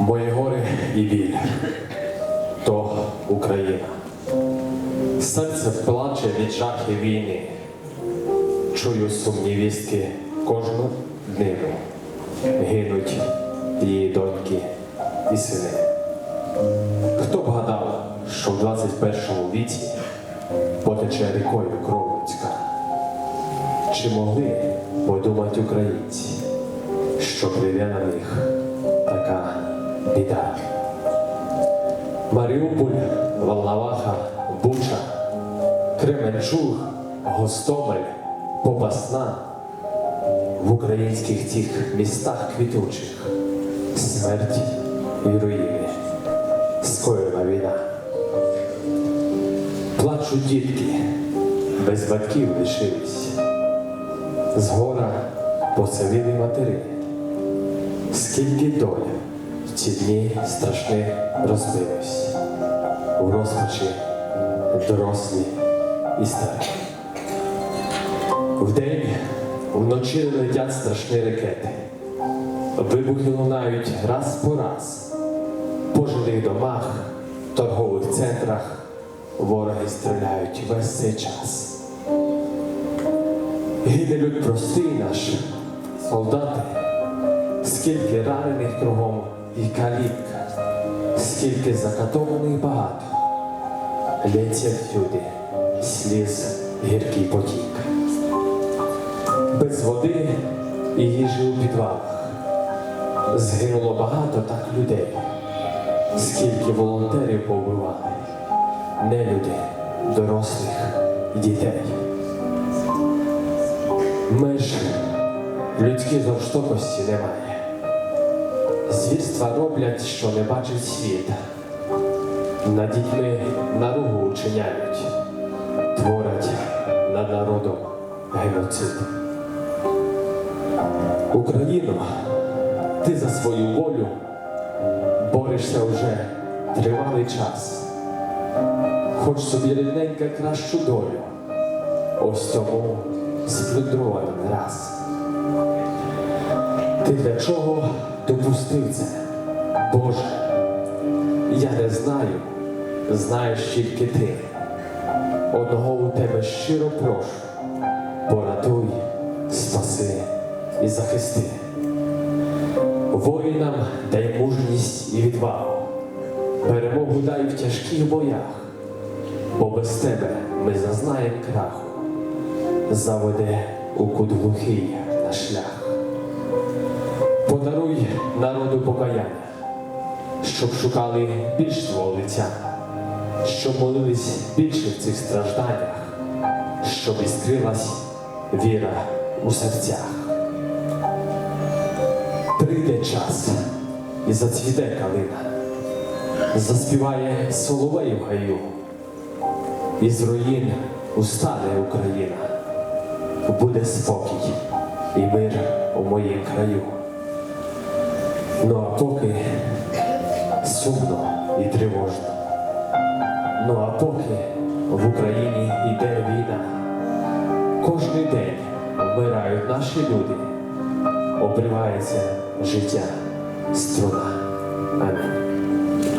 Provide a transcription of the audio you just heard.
Мої гори і біль то Україна. Серце плаче від жахів війни. Чую сумні вістки кожну днину. Гинуть її доньки і сини. Хто б гадав, що в 21 віці потече рікою кров людська? Чи могли подумати українці, що прийде на них така біда? Маріуполь, Волноваха, Буча, Кременчуг, Гостомель, Попасна в українських тих містах квітучих смерть і руїни, скоєна війна. Плачуть дітки, без батьків лишились, з гора поцілили матері. Скільки доль в ці дні страшні розбились, у розпачі дорослі і старі. Вдень, вночі летять страшні ракети, вибухи лунають раз по раз, по жилих домах, торгових центрах вороги стріляють весь цей час. Гине люд простий наш, солдати, скільки ранених кругом і калітка, скільки закатованих багато, лється всюди сліз гіркий потік. Без води і їжі у підвалах згинуло багато так людей, скільки волонтерів повбивали, нелюди, дорослих і дітей. Меж людській жорстокості немає. Звірства роблять, що не бачить світ. Над дітьми наругу учиняють, творять над народом геноцид. Україно, ти за свою волю борешся вже тривалий час. Хоч собі рідненька кращу долю, ось тому сплюндровано не раз. Ти для чого допустив це, Боже? Я не знаю, знаєш тільки ти. Одного у тебе щиро прошу, поратуй, спаси і захисти. Воїнам дай мужність і відвагу, перемогу дай в тяжких боях, бо без тебе ми зазнаєм краху, заведе у кут глухий на шлях. Подаруй народу покаяння, щоб шукали більш твого лиця, щоб молились більше в цих стражданнях, щоб іскрилась віра у серцях. Прийде час і зацвіте калина, заспіває соловей в гаю, і з руїн устане Україна, буде спокій і мир у моїм краю. Ну а поки сумно і тривожно. Ну а поки в Україні йде війна, кожен день вмирають наші люди, обривається життя струна. Амінь.